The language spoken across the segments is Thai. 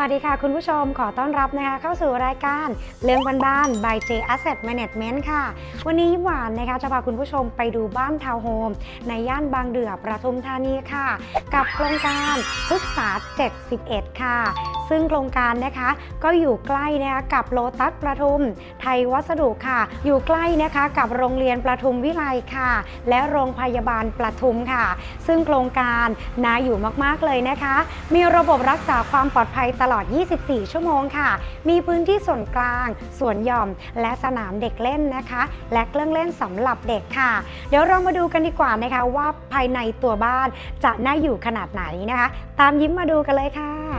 วัสดีค่ะคุณผู้ชมขอต้อนรับนะคะเข้าสู่รายการเรื่องบ้านๆ by J Asset Management ค่ะ วันนี้หวานนะคะจะพาคุณผู้ชมไปดูบ้านทาวน์โฮมในย่านบางเดือประทุมธานีค่ะ กับโครงการพฤกษา 71 ค่ะ ซึ่งโครงการนะคะ ก็อยู่ใกล้นะคะกับโลตัสประทุม ไทยวัสดุค่ะ อยู่ใกล้นะคะกับโรงเรียนประทุมวิไลค่ะ และโรงพยาบาลประทุมค่ะ ซึ่งโครงการน่าอยู่มากๆเลยนะคะ มีระบบรักษาความปลอดภัยตลอด 24 ชั่วโมงค่ะ มีพื้นที่ส่วนกลางส่วนหย่อม และสนามเด็กเล่นนะคะ และเครื่องเล่นสำหรับเด็กค่ะ เดี๋ยวเรามาดูกันดีกว่านะคะว่าภายในตัวบ้านจะน่าอยู่ขนาดไหนนะคะ ตามยิ้มมาดูกันเลยค่ะ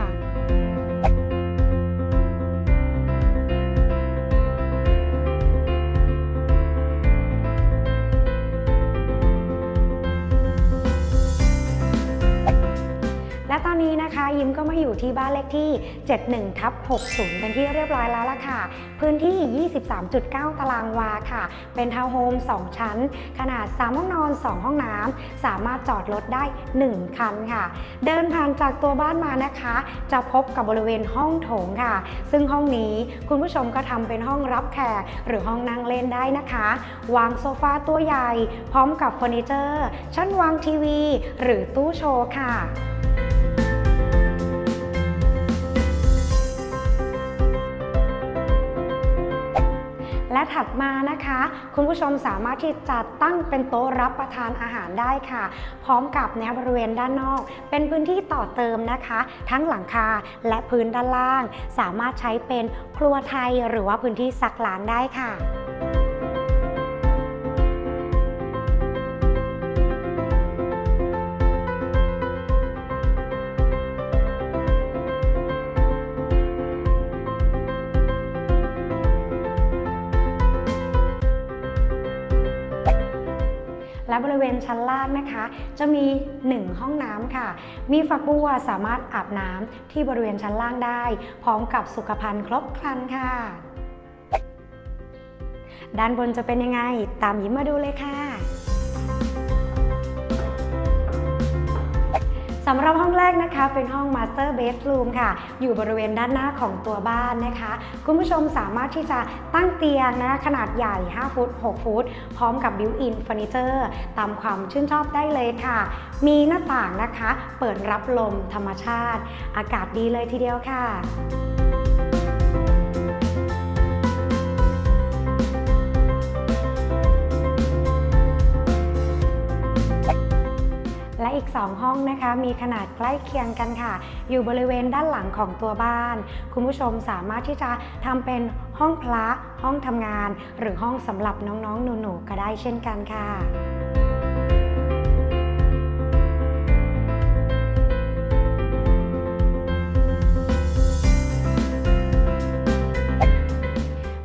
นี้นะคะ ยิ้มก็มาอยู่ที่บ้านเลขที่ 71ทับ60 เป็นที่เรียบร้อยแล้วล่ะค่ะ พื้นที่ 23.9 ตารางวาค่ะ เป็นทาวน์โฮม 2 ชั้น ขนาด 3 ห้องนอน 2 ห้องน้ำ สามารถจอดรถได้ 1 คันค่ะ เดินผ่านจากตัวบ้านมานะคะ จะพบกับบริเวณห้องโถงค่ะ ซึ่งห้องนี้คุณผู้ชมก็ทำเป็นห้องรับแขกหรือห้องนั่งเล่นได้นะคะ วางโซฟาตัวใหญ่ พร้อมกับเฟอร์นิเจอร์ ชั้นวางทีวี หรือตู้โชว์ค่ะ และถัดมานะคะ คุณผู้ชมสามารถที่จะตั้งเป็นโต๊ะรับประทานอาหารได้ค่ะ พร้อมกับในบริเวณด้านนอก เป็นพื้นที่ต่อเติมนะคะ ทั้งหลังคาและพื้นด้านล่าง สามารถใช้เป็นครัวไทยหรือว่าพื้นที่ซักล้างได้ค่ะ และบริเวณชั้นล่างนะคะ จะมี 1 ห้องน้ำค่ะ มีฝักบัวสามารถอาบน้ำที่บริเวณชั้นล่างได้ พร้อมกับสุขภัณฑ์ครบครันค่ะ ด้านบนจะเป็นยังไง ตามยิ้มมาดูเลยค่ะำหรับห้องแรกนะคะเป็นห้อง Master Bedroom ค่ะ อยู่บริเวณด้านหน้าของตัวบ้านนะคะ คุณผู้ชมสามารถที่จะตั้งเตียงนะขนาดใหญ่ 5 ฟุต 6 ฟุต พร้อมกับ Built-in Furniture ตามความชื่นชอบได้เลยค่ะ มีหน้าต่างนะคะ เปิดรับลมธรรมชาติ อากาศดีเลยทีเดียวค่ะ และอีก 2 ห้องนะคะ มีขนาดใกล้เคียงกันค่ะ อยู่บริเวณด้านหลังของตัวบ้าน คุณผู้ชมสามารถที่จะทำเป็นห้องพระห้องทำงาน หรือห้องสำหรับน้องๆหนูๆก็ได้เช่นกันค่ะ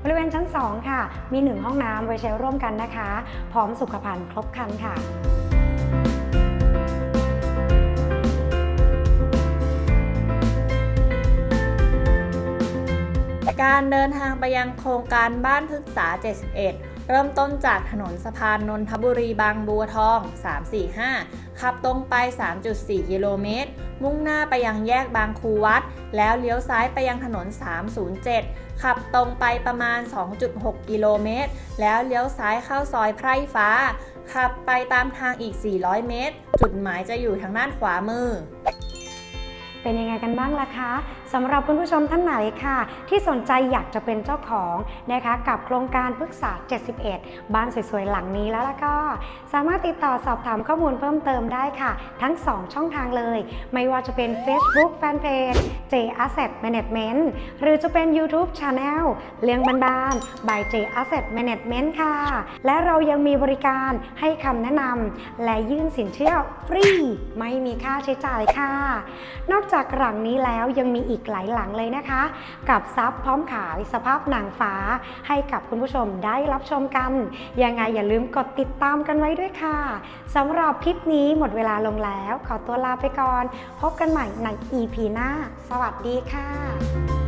บริเวณชั้น2ค่ะ มี 1 ห้องน้ำไว้ใช้ร่วมกันนะคะ พร้อมสุขภัณฑ์ครบครันค่ะ การเดินทางไปยังโครงการบ้านพฤกษา 71 เริ่มต้นจากถนนสะพานนนทบุรีบางบัวทอง 345 ขับตรงไป 3.4 กิโลเมตร มุ่งหน้าไปยังแยกบางครูวัด แล้วเลี้ยวซ้ายไปยังถนน 307 ขับตรงไปประมาณ 2.6 กิโลเมตร แล้วเลี้ยวซ้ายเข้าซอยไพร่ฟ้า ขับไปตามทางอีก 400 เมตร จุดหมายจะอยู่ทางด้านขวามือ เป็นยังไงกันบ้างล่ะคะสำหรับคุณผู้ชมท่านไหนค่ะ ที่สนใจอยากจะเป็นเจ้าของนะคะ กับโครงการพฤกษา 71 บ้านสวยๆ หลังนี้แล้วล่ะก็ สามารถติดต่อสอบถามข้อมูลเพิ่มเติมได้ค่ะ ทั้ง 2 ช่องทางเลย ไม่ว่าจะเป็น Facebook Fanpage J Asset Management หรือจะเป็น YouTube Channel เลี้ยงบ้านๆ by J Asset Management ค่ะ และเรายังมีบริการให้คำแนะนำและยื่นสินเชื่อฟรี ไม่มีค่าใช้จ่ายค่ะ นอกจากหลังนี้แล้วยังมีอีกหลายหลังเลยนะคะ กับซับพร้อมขายสภาพหนังฟ้าให้กับคุณผู้ชมได้รับชมกัน ยังไงอย่าลืมกดติดตามกันไว้ด้วยค่ะสำหรับคลิปนี้หมดเวลาลงแล้ว ขอตัวลาไปก่อน พบกันใหม่ใน EP หน้า สวัสดีค่ะ